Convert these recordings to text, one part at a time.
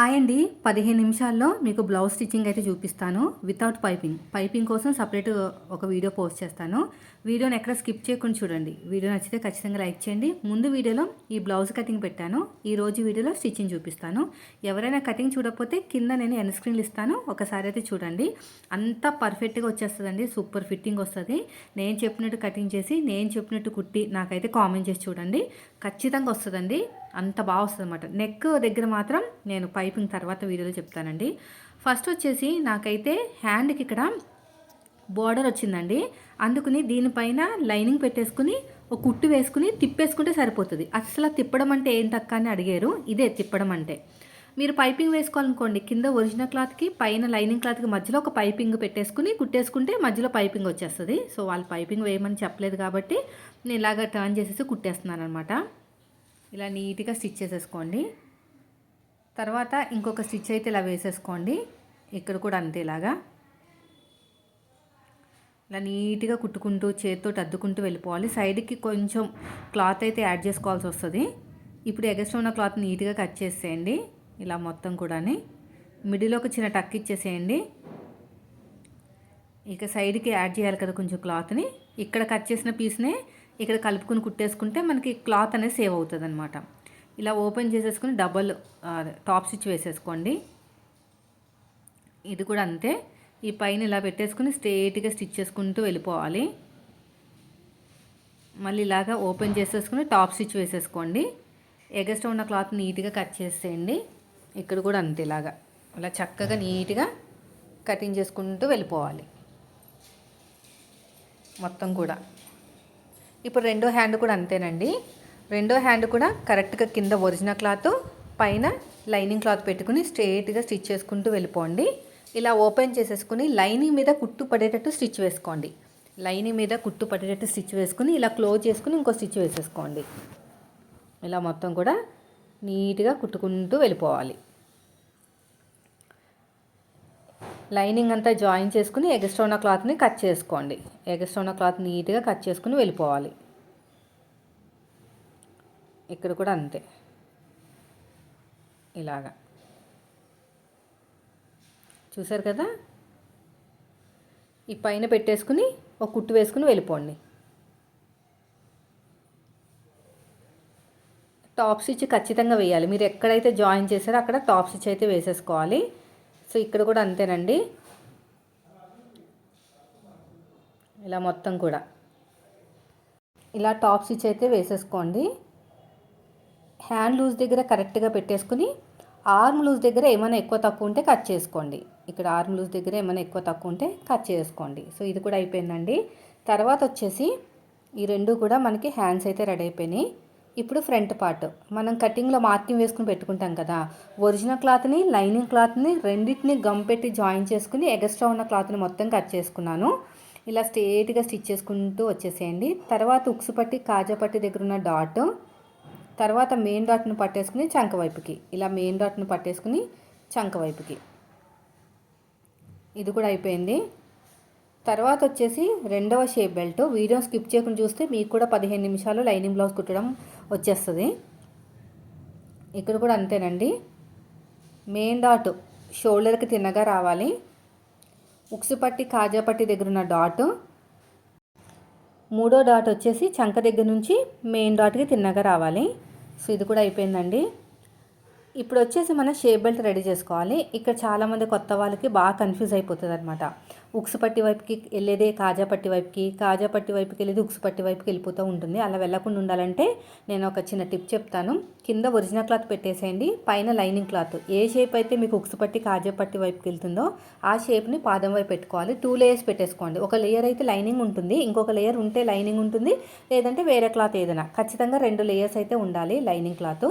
Hi అండి. పదిహేను నిమిషాల్లో మీకు బ్లౌజ్ స్టిచ్చింగ్ అయితే చూపిస్తాను. వితౌట్ పైపింగ్ పైపింగ్ కోసం సపరేట్ ఒక వీడియో పోస్ట్ చేస్తాను. వీడియోని ఎక్కడ స్కిప్ చేయకుండా చూడండి. వీడియో నచ్చితే ఖచ్చితంగా లైక్ చేయండి. ముందు వీడియోలో ఈ బ్లౌజ్ కటింగ్ పెట్టాను. ఈ రోజు వీడియోలో స్టిచ్చింగ్ చూపిస్తాను. ఎవరైనా కటింగ్ చూడకపోతే కింద నేను ఎన్ స్క్రీన్లు ఇస్తాను. ఒకసారి అయితే చూడండి. అంతా పర్ఫెక్ట్గా వచ్చేస్తుందండి. సూపర్ ఫిట్టింగ్ వస్తుంది. నేను చెప్పినట్టు కటింగ్ చేసి నేను చెప్పినట్టు కుట్టి నాకైతే కామెంట్ చేసి చూడండి. ఖచ్చితంగా వస్తుందండి. అంత బాగా వస్తుంది అనమాట నెక్ దగ్గర మాత్రం నేను పైపింగ్ తర్వాత వీడియోలో చెప్తానండి. ఫస్ట్ వచ్చేసి నాకైతే హ్యాండ్కి ఇక్కడ బోర్డర్ వచ్చిందండి. అందుకని దీనిపైన లైనింగ్ పెట్టేసుకుని ఒక కుట్టు వేసుకుని తిప్పేసుకుంటే సరిపోతుంది. అసలు తిప్పడం అంటే ఏం ఏంటక్క అని అడిగారు. ఇదే తిప్పడం అంటే. మీరు పైపింగ్ వేసుకోవాలనుకోండి కింద ఒరిజినల్ క్లాత్కి పైన లైనింగ్ క్లాత్కి మధ్యలో ఒక పైపింగ్ పెట్టేసుకుని కుట్టేసుకుంటే మధ్యలో పైపింగ్ వచ్చేస్తుంది. సో వాళ్ళు పైపింగ్ వేయమని చెప్పలేదు కాబట్టి నేను ఇలాగ టర్న్ చేసేసి కుట్టేస్తున్నాను అనమాట ఇలా నీట్గా స్టిచ్ చేసేసుకోండి. తర్వాత ఇంకొక స్టిచ్ అయితే ఇలా వేసేసుకోండి. ఇక్కడ కూడా అంతే ఇలాగా. ఇలా నీట్గా కుట్టుకుంటూ చేతితో అద్దుకుంటూ వెళ్ళిపోవాలి. సైడ్కి కొంచెం క్లాత్ అయితే యాడ్ చేసుకోవాల్సి వస్తుంది. ఇప్పుడు ఎగస్ట్ ఉన్న క్లాత్ నీట్గా కట్ చేసేయండి. ఇలా మొత్తం కూడా మిడిల్ ఒక చిన్న టక్ ఇచ్చేసేయండి. ఇక సైడ్కి యాడ్ చేయాలి కదా కొంచెం క్లాత్ని. ఇక్కడ కట్ చేసిన పీస్నే ఇక్కడ కలుపుకుని కుట్టేసుకుంటే మనకి క్లాత్ అనేది సేవ్ అవుతుంది అనమాట ఇలా ఓపెన్ చేసేసుకుని డబల్ టాప్ స్టిచ్ వేసేసుకోండి. ఇది కూడా అంతే. ఈ పైన ఇలా పెట్టేసుకుని స్ట్రేట్గా స్టిచ్ చేసుకుంటూ వెళ్ళిపోవాలి. మళ్ళీ ఇలాగా ఓపెన్ చేసేసుకుని టాప్ స్టిచ్ వేసేసుకోండి. ఎగస్ట్ ఉన్న క్లాత్ నీట్గా కట్ చేసేయండి. ఇక్కడ కూడా అంతే ఇలాగా. అలా చక్కగా నీట్గా కటింగ్ చేసుకుంటూ వెళ్ళిపోవాలి. మొత్తం కూడా. ఇప్పుడు రెండో హ్యాండ్ కూడా అంతేనండి. రెండో హ్యాండ్ కూడా కరెక్ట్గా కింద ఒరిజినల్ క్లాత్ పైన లైనింగ్ క్లాత్ పెట్టుకుని స్ట్రేట్గా స్టిచ్ చేసుకుంటూ వెళ్ళిపోండి. ఇలా ఓపెన్ చేసేసుకుని లైనింగ్ మీద కుట్టు పడేటట్టు స్టిచ్ వేసుకోండి. లైనింగ్ మీద కుట్టు పడేటట్టు స్టిచ్ వేసుకుని ఇలా క్లోజ్ చేసుకుని ఇంకో స్టిచ్ వేసేసుకోండి. ఇలా మొత్తం కూడా నీట్గా కుట్టుకుంటూ వెళ్ళిపోవాలి. లైనింగ్ అంతా జాయిన్ చేసుకుని ఎగస్ట్రా ఉన్న క్లాత్ని కట్ చేసుకోండి. ఎగస్ట్రా ఉన్న క్లాత్ నీట్గా కట్ చేసుకుని వెళ్ళిపోవాలి. ఇక్కడ కూడా అంతే. ఇలాగా. చూసారు కదా? ఈ పైన పెట్టేసుకుని ఒక కుట్టు వేసుకుని వెళ్ళిపోండి. టాప్ స్టిచ్ ఖచ్చితంగా వేయాలి. మీరు ఎక్కడైతే జాయిన్ చేశారో అక్కడ టాప్ స్టిచ్ అయితే వేసేసుకోవాలి. సో ఇక్కడ కూడా అంతేనండి. ఇలా మొత్తం కూడా. ఇలా టాప్ స్టిచ్ అయితే వేసేసుకోండి. హ్యాండ్ లూజ్ దగ్గర కరెక్ట్గా పెట్టేసుకుని ఆర్మ్ లూజ్ దగ్గర ఏమైనా ఎక్కువ తక్కువ ఉంటే కట్ చేసుకోండి. ఇక్కడ ఆర్మ్ లూజ్ దగ్గర ఏమైనా ఎక్కువ తక్కువ ఉంటే కట్ చేసుకోండి. సో ఇది కూడా అయిపోయిందండి. తర్వాత వచ్చేసి ఈ రెండు కూడా మనకి హ్యాండ్స్ అయితే రెడీ అయిపోయినాయి. ఇప్పుడు ఫ్రంట్ పార్ట్. మనం కటింగ్లో మార్కింగ్ వేసుకుని పెట్టుకుంటాం కదా. ఒరిజినల్ క్లాత్ని లైనింగ్ క్లాత్ని రెండింటిని గమ్ పెట్టి జాయిన్ చేసుకుని ఎగస్ట్రా ఉన్న క్లాత్ని మొత్తం కట్ చేసుకున్నాను. ఇలా స్ట్రేట్గా స్టిచ్ చేసుకుంటూ వచ్చేసేయండి. తర్వాత ఉక్సు పట్టి కాజా పట్టి దగ్గర ఉన్న డాట్. తర్వాత మెయిన్ డాట్ను పట్టేసుకుని చంక వైపుకి. ఇలా మెయిన్ డాట్ను పట్టేసుకుని చంక వైపుకి. ఇది కూడా అయిపోయింది. తర్వాత వచ్చేసి రెండవ షేప్ బెల్ట్. వీడియో స్కిప్ చేయకుండా చూస్తే మీకు కూడా పదిహేను నిమిషాలు లైనింగ్ బ్లౌజ్ కుట్టడం వచ్చేస్తుంది. ఇక్కడ కూడా అంతేనండి. మెయిన్ డాట్ షోల్డర్కి తిన్నగా రావాలి. ఉక్సు పట్టి కాజా పట్టి దగ్గర ఉన్న డాట్. మూడో డాట్ వచ్చేసి చంక దగ్గర నుంచి మెయిన్ డాట్కి తిన్నగా రావాలి. సో ఇది కూడా అయిపోయిందండి. ఇప్పుడు వచ్చేసి మనం షేప్ బెల్ట్ రెడీ చేసుకోవాలి. ఇక్కడ చాలామంది కొత్త వాళ్ళకి బాగా కన్ఫ్యూజ్ అయిపోతుంది అనమాట ఉక్సుపట్టి వైపుకి వెళ్ళేదే కాజా పట్టి వైపుకి కాజా పట్టి వైపుకి వెళ్ళేది ఉక్సుపట్టి వైపుకి వెళ్ళిపోతూ ఉంటుంది. అలా వెళ్ళకుండా ఉండాలంటే నేను ఒక చిన్న టిప్ చెప్తాను. కింద ఒరిజినల్ క్లాత్ పెట్టేసేయండి. పైన లైనింగ్ క్లాత్. ఏ షేప్ అయితే మీకు ఉక్సుపట్టి కాజాపట్టి కాజా పట్టి వైపుకి వెళ్తుందో ఆ షేప్ని పాదం వైపు పెట్టుకోవాలి. టూ లేయర్స్ పెట్టేసుకోండి. ఒక లేయర్ అయితే లైనింగ్ ఉంటుంది. ఇంకొక లేయర్ ఉంటే లైనింగ్ ఉంటుంది. లేదంటే వేరే క్లాత్ ఏదైనా. ఖచ్చితంగా రెండు లేయర్స్ అయితే ఉండాలి లైనింగ్ క్లాత్.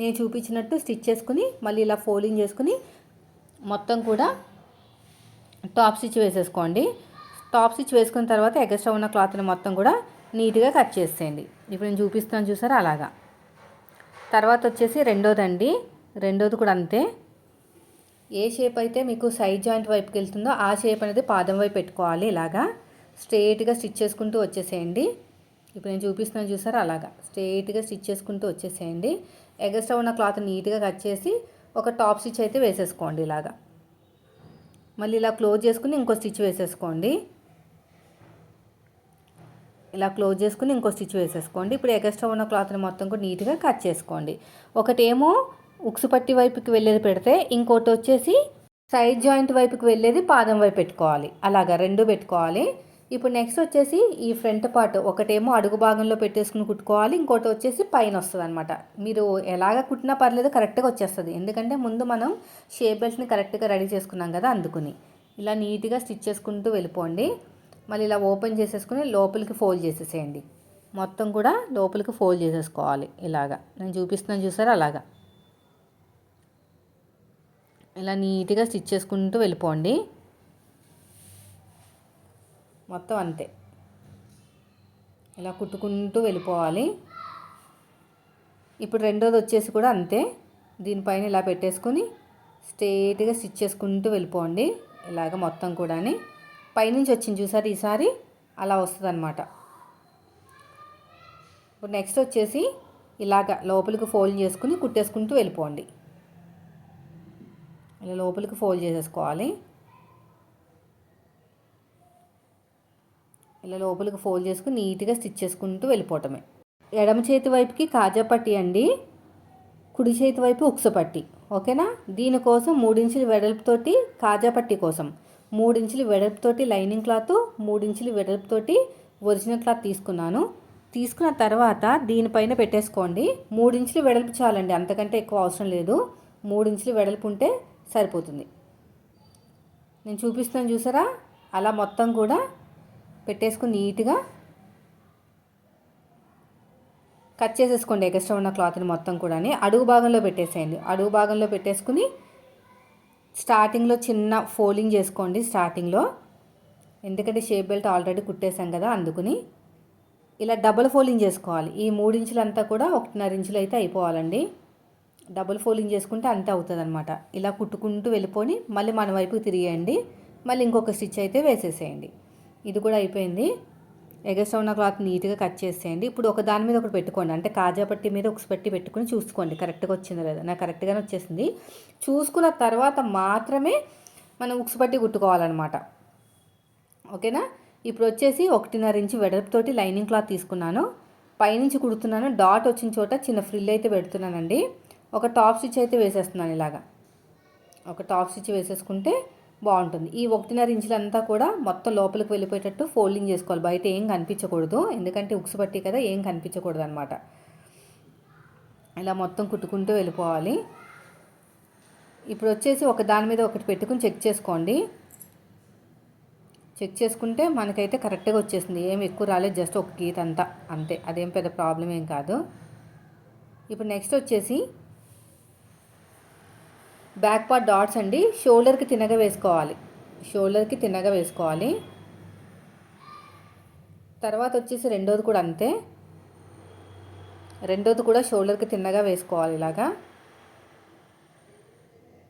నేను చూపించినట్టు స్టిచ్ చేసుకుని మళ్ళీ ఇలా ఫోల్డింగ్ చేసుకుని మొత్తం కూడా టాప్ స్టిచ్ వేసేసుకోండి. టాప్ స్టిచ్ వేసుకున్న తర్వాత ఎగస్ట్రా ఉన్న క్లాత్ని మొత్తం కూడా నీట్గా కట్ చేసేయండి. ఇప్పుడు నేను చూపిస్తాను చూసారా? అలాగా. తర్వాత వచ్చేసి రెండోదండి. రెండోది కూడా అంతే. ఏ షేప్ అయితే మీకు సైడ్ జాయింట్ వైపుకి వెళ్తుందో ఆ షేప్ అనేది పాదం వైపు పెట్టుకోవాలి ఇలాగా. స్ట్రేట్గా స్టిచ్ చేసుకుంటూ వచ్చేసేయండి. ఇప్పుడు నేను చూపిస్తున్నాను చూసారా? అలాగా. స్ట్రేట్గా స్టిచ్ చేసుకుంటూ వచ్చేసేయండి. ఎగస్ట్రా ఉన్న క్లాత్ నీట్గా కట్ చేసి ఒక టాప్ స్టిచ్ అయితే వేసేసుకోండి ఇలాగా. మళ్ళీ ఇలా క్లోజ్ చేసుకుని ఇంకో స్టిచ్ వేసేసుకోండి. ఇలా క్లోజ్ చేసుకుని ఇంకో స్టిచ్ వేసేసుకోండి. ఇప్పుడు ఎగస్ట్రా ఉన్న క్లాత్ని మొత్తం కూడా నీట్గా కట్ చేసుకోండి. ఒకటేమో ఉక్సు పట్టి వైపుకి వెళ్ళేది పెడితే ఇంకోటి వచ్చేసి సైడ్ జాయింట్ వైపుకి వెళ్ళేది పాదం వైపు పెట్టుకోవాలి. అలాగా రెండు పెట్టుకోవాలి. ఇప్పుడు నెక్స్ట్ వచ్చేసి ఈ ఫ్రంట్ పార్ట్ ఒకటేమో అడుగు భాగంలో పెట్టేసుకుని కుట్టుకోవాలి ఇంకోటి వచ్చేసి పైన వస్తుంది అనమాట మీరు ఎలాగ కుట్టినా పర్లేదు కరెక్ట్గా వచ్చేస్తుంది. ఎందుకంటే ముందు మనం షేప్ బెల్ట్ని కరెక్ట్గా రెడీ చేసుకున్నాం కదా అందుకుని. ఇలా నీట్గా స్టిచ్ చేసుకుంటూ వెళ్ళిపోండి. మళ్ళీ ఇలా ఓపెన్ చేసేసుకుని లోపలికి ఫోల్డ్ చేసేసేయండి. మొత్తం కూడా లోపలికి ఫోల్డ్ చేసేసుకోవాలి ఇలాగా. నేను చూపిస్తున్నాను చూసారా? అలాగా. ఇలా నీట్గా స్టిచ్ చేసుకుంటూ వెళ్ళిపోండి. మొత్తం అంతే. ఇలా కుట్టుకుంటూ వెళ్ళిపోవాలి. ఇప్పుడు రెండోది వచ్చేసి కూడా అంతే. దీనిపైన ఇలా పెట్టేసుకొని స్ట్రేట్గా స్టిచ్ చేసుకుంటూ వెళ్ళిపోండి. ఇలాగ మొత్తం కూడా పైనుంచి వచ్చింది చూసారు ఈసారి? అలా వస్తుంది అనమాట ఇప్పుడు నెక్స్ట్ వచ్చేసి ఇలాగ లోపలికి ఫోల్డ్ చేసుకుని కుట్టేసుకుంటూ వెళ్ళిపోండి. ఇలా లోపలికి ఫోల్డ్ చేసేసుకోవాలి. ఇలా లోపలికి ఫోల్డ్ చేసుకుని నీట్గా స్టిచ్ చేసుకుంటూ వెళ్ళిపోవటమే. ఎడమ చేతి వైపుకి కాజా పట్టి అండి. కుడి చేతి వైపు ఉక్స పట్టి. ఓకేనా? దీనికోసం మూడించుల వెడల్పుతోటి కాజా పట్టి కోసం. మూడించులు వెడల్పుతోటి లైనింగ్ క్లాత్ మూడించులు వెడల్పుతోటి ఒరిజినల్ క్లాత్ తీసుకున్నాను. తీసుకున్న తర్వాత దీనిపైన పెట్టేసుకోండి. మూడించులు వెడల్పు చాలండి అంతకంటే ఎక్కువ అవసరం లేదు. మూడించులు వెడల్పు ఉంటే సరిపోతుంది. నేను చూపిస్తాను చూసారా? అలా మొత్తం కూడా పెట్టేసుకుని నీట్గా కట్ చేసేసుకోండి ఎక్స్ట్రా ఉన్న క్లాత్ని మొత్తం కూడా అడుగు భాగంలో పెట్టేసేయండి. అడుగు భాగంలో పెట్టేసుకుని స్టార్టింగ్లో చిన్న ఫోల్డింగ్ చేసుకోండి స్టార్టింగ్లో. ఎందుకంటే షేప్ బెల్ట్ ఆల్రెడీ కుట్టేశాం కదా అందుకుని. ఇలా డబుల్ ఫోల్డింగ్ చేసుకోవాలి. ఈ మూడు ఇంచులంతా కూడా ఒకటిన్నర ఇంచులు అయితే అయిపోవాలండి. డబుల్ ఫోల్డింగ్ చేసుకుంటే అంతే అవుతుంది అనమాట ఇలా కుట్టుకుంటూ వెళ్ళిపోయి మళ్ళీ మన వైపు తిరిగేయండి. మళ్ళీ ఇంకొక స్టిచ్ అయితే వేసేసేయండి. ఇది కూడా అయిపోయింది. ఎగస్ట్రా ఉన్న క్లాత్ నీట్గా కట్ చేసేయండి. ఇప్పుడు ఒక దాని మీద ఒకటి పెట్టుకోండి. అంటే కాజా పట్టి మీద ఒక పట్టి పెట్టుకుని చూసుకోండి. కరెక్ట్గా వచ్చిందో లేదా? నాకు కరెక్ట్గానే వచ్చేసింది. చూసుకున్న తర్వాత మాత్రమే మనం ఉక్స్ పట్టి కుట్టుకోవాలన్నమాట. ఓకేనా? ఇప్పుడు వచ్చేసి ఒకటిన్నర ఇంచు వెడల్పుతోటి లైనింగ్ క్లాత్ తీసుకున్నాను. పైనుంచి కుడుతున్నాను. డాట్ వచ్చిన చోట చిన్న ఫ్రిల్ అయితే పెడుతున్నానండి. ఒక టాప్ స్టిచ్ అయితే వేసేస్తున్నాను ఇలాగా. ఒక టాప్ స్టిచ్ వేసేసుకుంటే బాగుంటుంది. ఈ ఒకటిన్నర ఇంచులంతా కూడా మొత్తం లోపలికి వెళ్ళిపోయేటట్టు ఫోల్డింగ్ చేసుకోవాలి. బయట ఏం కనిపించకూడదు. ఎందుకంటే ఉక్సు పట్టి కదా ఏం కనిపించకూడదు అనమాట ఇలా మొత్తం కుట్టుకుంటూ వెళ్ళిపోవాలి. ఇప్పుడు వచ్చేసి ఒక దాని మీద ఒకటి పెట్టుకుని చెక్ చేసుకోండి. చెక్ చేసుకుంటే మనకైతే కరెక్ట్గా వచ్చేసింది. ఏం ఎక్కువ రాలేదు జస్ట్ ఒక గీత అంతా. అంతే. అదేం పెద్ద ప్రాబ్లం ఏం కాదు. ఇప్పుడు నెక్స్ట్ వచ్చేసి బ్యాక్ పార్ట్ డాట్స్ అండి. షోల్డర్కి తిన్నగా వేసుకోవాలి. షోల్డర్కి తిన్నగా వేసుకోవాలి. తర్వాత వచ్చేసి రెండోది కూడా అంతే. రెండోది కూడా షోల్డర్కి తిన్నగా వేసుకోవాలి ఇలాగా.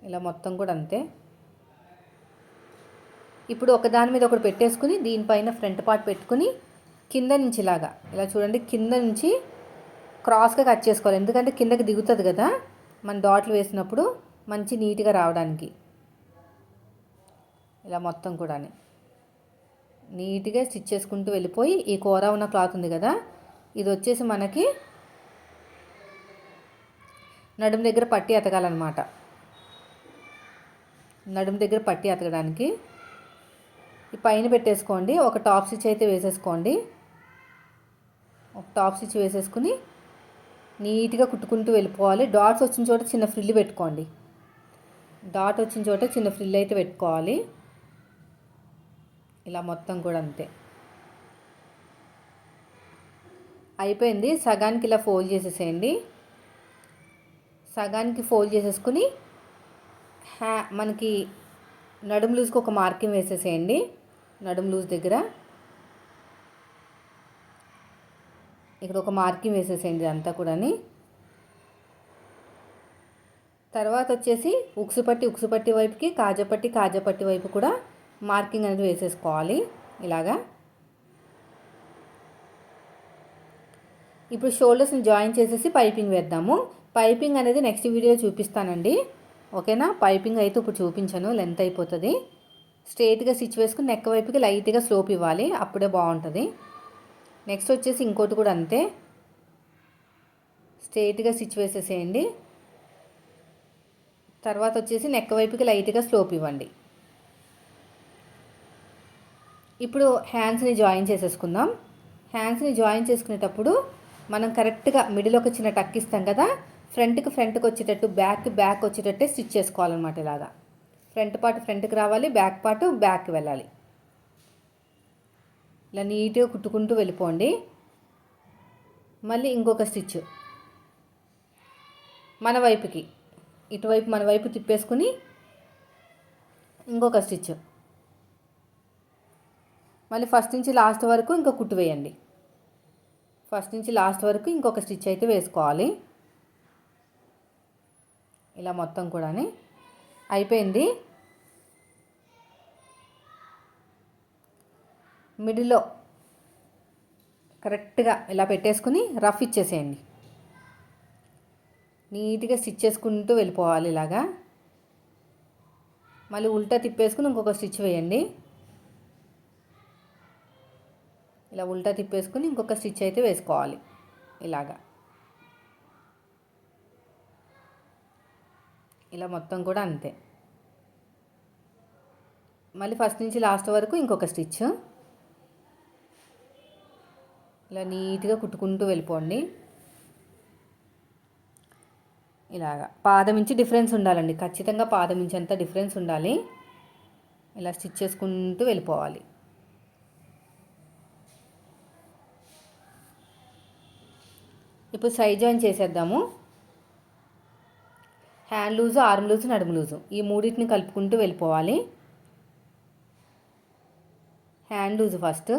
ఇలా మొత్తం కూడా అంతే. ఇప్పుడు ఒకదాని మీద ఒకటి పెట్టేసుకుని దీనిపైన ఫ్రంట్ పార్ట్ పెట్టుకుని కింద నుంచి ఇలాగా. ఇలా చూడండి కింద నుంచి క్రాస్గా కట్ చేసుకోవాలి. ఎందుకంటే కిందకి దిగుతుంది కదా. మన డాట్లు వేసినప్పుడు మంచి నీట్గా రావడానికి. ఇలా మొత్తం కూడా నీట్గా స్టిచ్ చేసుకుంటూ వెళ్ళిపోయి ఈ కూర ఉన్న క్లాత్ ఉంది కదా ఇది వచ్చేసి మనకి నడుము దగ్గర పట్టి ఎతకాలన్నమాట నడుము దగ్గర పట్టి ఎతకడానికి ఈ పైన పెట్టేసుకోండి ఒక టాప్ స్టిచ్ అయితే వేసేసుకోండి. ఒక టాప్ స్టిచ్ వేసేసుకుని నీట్గా కుట్టుకుంటూ వెళ్ళిపోవాలి. డాట్స్ వచ్చిన చోట చిన్న ఫ్రిల్ పెట్టుకోండి. డాట్ వచ్చిన చోట చిన్న ఫ్రిల్ అయితే పెట్టుకోవాలి. ఇలా మొత్తం కూడా అంతే. అయిపోయింది. సగానికి ఇలా ఫోల్డ్ చేసేసేయండి. సగానికి ఫోల్డ్ చేసేసుకుని హ్యా మనకి నడుము లూజ్కి ఒక మార్కింగ్ వేసేసేయండి. నడుము లూజ్ దగ్గర. ఇక్కడ ఒక మార్కింగ్ వేసేసేయండి అంతా కూడాని. తర్వాత వచ్చేసి ఉక్సుపట్టి ఉక్సుపట్టి వైపుకి కాజపట్టి కాజపట్టి వైపు కూడా మార్కింగ్ అనేది వేసేసుకోవాలి. ఇలాగా. ఇప్పుడు షోల్డర్స్ని జాయిన్ చేసేసి పైపింగ్ వేద్దాము. పైపింగ్ అనేది నెక్స్ట్ వీడియో చూపిస్తానండి. ఓకేనా? పైపింగ్ అయితే ఇప్పుడు చూపించాను. లెంత్ అయిపోతుంది. స్ట్రేట్గా స్టిచ్ వేసుకుని నెక్ వైపుకి లైట్గా స్లోప్ ఇవ్వాలి. అప్పుడే బాగుంటుంది. నెక్స్ట్ వచ్చేసి ఇంకోటి కూడా అంతే. స్ట్రేట్గా స్టిచ్ వేసేసేయండి. తర్వాత వచ్చేసి నెక్ వైపుకి లైట్గా స్లోప్ ఇవ్వండి. ఇప్పుడు హ్యాండ్స్ని జాయిన్ చేసేసుకుందాం. హ్యాండ్స్ని జాయిన్ చేసుకునేటప్పుడు మనం కరెక్ట్గా మిడిల్ ఒక చిన్న టక్ ఇస్తాం కదా ఫ్రంట్కి ఫ్రంట్కి వచ్చేటట్టు బ్యాక్ బ్యాక్ వచ్చేటట్టే స్టిచ్ చేసుకోవాలన్నమాట ఇలాగా. ఫ్రంట్ పార్ట్ ఫ్రంట్కి రావాలి బ్యాక్ పార్ట్ బ్యాక్ వెళ్ళాలి. ఇలా నీట్గా కుట్టుకుంటూ వెళ్ళిపోండి. మళ్ళీ ఇంకొక స్టిచ్ మన వైపుకి. ఇటువైపు మన వైపు తిప్పేసుకుని ఇంకొక స్టిచ్. మళ్ళీ ఫస్ట్ నుంచి లాస్ట్ వరకు ఇంకో కుట్టు వేయండి. ఫస్ట్ నుంచి లాస్ట్ వరకు ఇంకొక స్టిచ్ అయితే వేసుకోవాలి. ఇలా మొత్తం కూడా అయిపోయింది. మిడిల్లో కరెక్ట్గా ఇలా పెట్టేసుకుని రఫ్ ఇచ్చేసేయండి. నీట్గా స్టిచ్ చేసుకుంటూ వెళ్ళిపోవాలి ఇలాగా. మళ్ళీ ఉల్టా తిప్పేసుకుని ఇంకొక స్టిచ్ వేయండి. ఇలా ఉల్టా తిప్పేసుకుని ఇంకొక స్టిచ్ అయితే వేసుకోవాలి ఇలాగా. ఇలా మొత్తం కూడా అంతే. మళ్ళీ ఫస్ట్ నుంచి లాస్ట్ వరకు ఇంకొక స్టిచ్. ఇలా నీట్గా కుట్టుకుంటూ వెళ్ళిపోండి. ఇలాగా. పాదం ఇంచి డిఫరెన్స్ ఉండాలండి. ఖచ్చితంగా పాదం ఇంచి అంత డిఫరెన్స్ ఉండాలి. ఇలా స్టిచ్ చేసుకుంటూ వెళ్ళిపోవాలి. ఇప్పుడు సైడ్ జాయిన్ చేసేద్దాము. హ్యాండ్ లూజు ఆర్మ్ లూజు నడుము లూజు. ఈ మూడింటిని కలుపుకుంటూ వెళ్ళిపోవాలి. Hand loose first.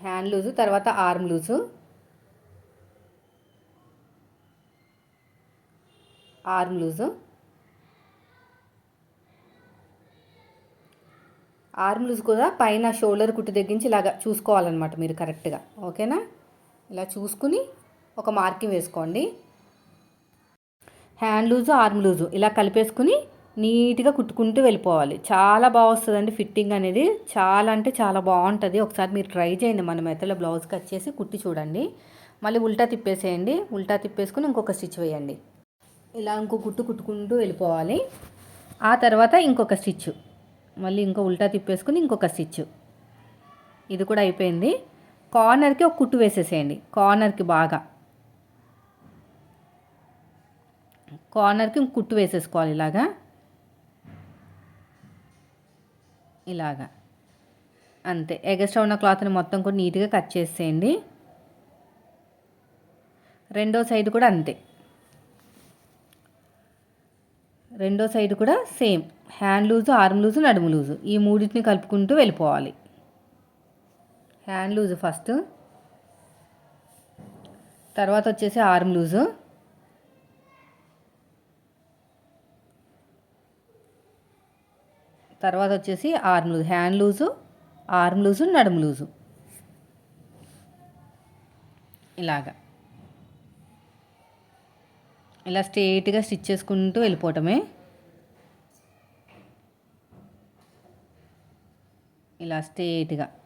Hand loose తర్వాత arm loose. Arm loose arm loose కూడా పైన షోల్డర్ కుట్టు తగ్గించి ఇలాగా చూసుకోవాలన్నమాట మీరు కరెక్ట్గా. ఓకేనా? ఇలా చూసుకుని ఒక మార్కింగ్ వేసుకోండి. హ్యాండ్ లూజు ఆర్మ్ లూజు ఇలా కలిపేసుకుని నీట్గా కుట్టుకుంటూ వెళ్ళిపోవాలి. చాలా బాగా వస్తుందండి ఫిట్టింగ్ అనేది. చాలా అంటే చాలా బాగుంటుంది. ఒకసారి మీరు ట్రై చేయండి మన మెత్తలో బ్లౌజ్ కట్ చేసి కుట్టి చూడండి. మళ్ళీ ఉల్టా తిప్పేసేయండి. ఉల్టా తిప్పేసుకుని ఇంకొక స్టిచ్ వేయండి. ఇలా ఇంకో కుట్టు కుట్టుకుంటూ వెళ్ళిపోవాలి. ఆ తర్వాత ఇంకొక స్టిచ్. మళ్ళీ ఇంకో ఉల్టా తిప్పేసుకుని ఇంకొక స్టిచ్. ఇది కూడా అయిపోయింది. కార్నర్కి ఒక కుట్టు వేసేసేయండి. కార్నర్కి బాగా. కార్నర్కి కుట్టు వేసేసుకోవాలి ఇలాగా. ఇలాగా. అంతే. ఎగస్ట్రా ఉన్న క్లాత్ని మొత్తం కూడా నీట్గా కట్ చేసేయండి. రెండో సైడ్ కూడా అంతే. రెండో సైడ్ కూడా same. Hand loose arm loose నడుము లూజు. ఈ మూడింటిని కలుపుకుంటూ వెళ్ళిపోవాలి. Hand loose first. తర్వాత వచ్చేసి ఆర్మ్ లూజు. తర్వాత వచ్చేసి arm loose. Hand loose arm loose నడుము లూజు. ఇలాగా. ఇలా స్ట్రేట్గా స్టిచ్ చేసుకుంటూ వెళ్ళిపోవటమే. ఇలా స్ట్రేట్గా.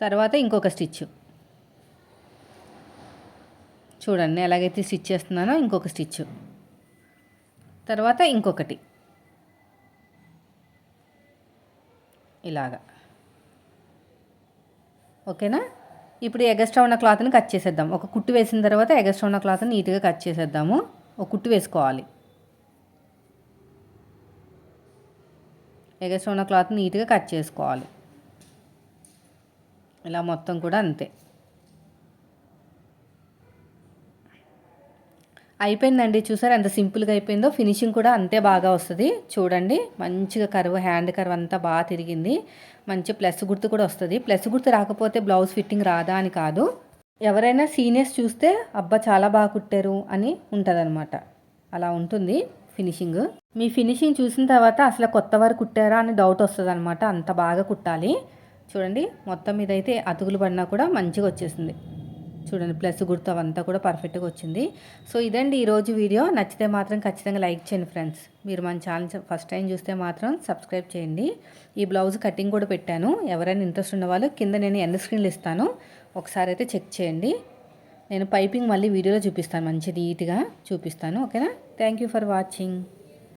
తర్వాత ఇంకొక స్టిచ్. చూడండి ఎలాగైతే స్టిచ్ చేస్తున్నానో ఇంకొక స్టిచ్. తర్వాత ఇంకొకటి. ఇలాగా. ఓకేనా? ఇప్పుడు ఎగస్ట్రా ఉన్న క్లాత్ని కట్ చేసేద్దాం. ఒక కుట్టు వేసిన తర్వాత ఎగస్ట్రా ఉన్న క్లాత్ని నీట్గా కట్ చేసేద్దాము. ఒక కుట్టు వేసుకోవాలి. ఎగస్ట్రా ఉన్న క్లాత్ నీట్గా కట్ చేసుకోవాలి. ఇలా మొత్తం కూడా అంతే. అయిపోయిందండి. చూసారు ఎంత సింపుల్గా అయిపోయిందో. ఫినిషింగ్ కూడా అంతే బాగా వస్తుంది. చూడండి. మంచిగా కరువు హ్యాండ్ కరువు అంతా బాగా తిరిగింది. మంచి ప్లస్ గుర్తు కూడా వస్తుంది. ప్లస్ గుర్తు రాకపోతే బ్లౌజ్ ఫిట్టింగ్ రాదా అని కాదు. ఎవరైనా సీనియర్స్ చూస్తే అబ్బా చాలా బాగా కుట్టారు అని ఉంటుందన్నమాట. అలా ఉంటుంది ఫినిషింగ్. మీ ఫినిషింగ్ చూసిన తర్వాత అసలు కొత్త వారు కుట్టారా అని డౌట్ వస్తుంది అనమాట అంత బాగా కుట్టాలి. చూడండి. మొత్తం మీద అయితే అతుకులు పడినా కూడా మంచిగా వచ్చేసింది. చూడండి ప్లస్ గుర్తు అవంతా కూడా పర్ఫెక్ట్గా వచ్చింది. సో ఇదండి ఈరోజు వీడియో. నచ్చితే మాత్రం ఖచ్చితంగా లైక్ చేయండి ఫ్రెండ్స్ మీరు మన ఛానల్ ఫస్ట్ టైం చూస్తే మాత్రం సబ్స్క్రైబ్ చేయండి. ఈ బ్లౌజ్ కటింగ్ కూడా పెట్టాను. ఎవరైనా ఇంట్రెస్ట్ ఉన్నవాళ్ళు కింద నేను ఎన్ని స్క్రీన్లు ఇస్తాను. ఒకసారి అయితే చెక్ చేయండి. నేను పైపింగ్ మళ్ళీ వీడియోలో చూపిస్తాను. మంచి నీట్గా చూపిస్తాను. ఓకేనా థ్యాంక్ యూ ఫర్ వాచింగ్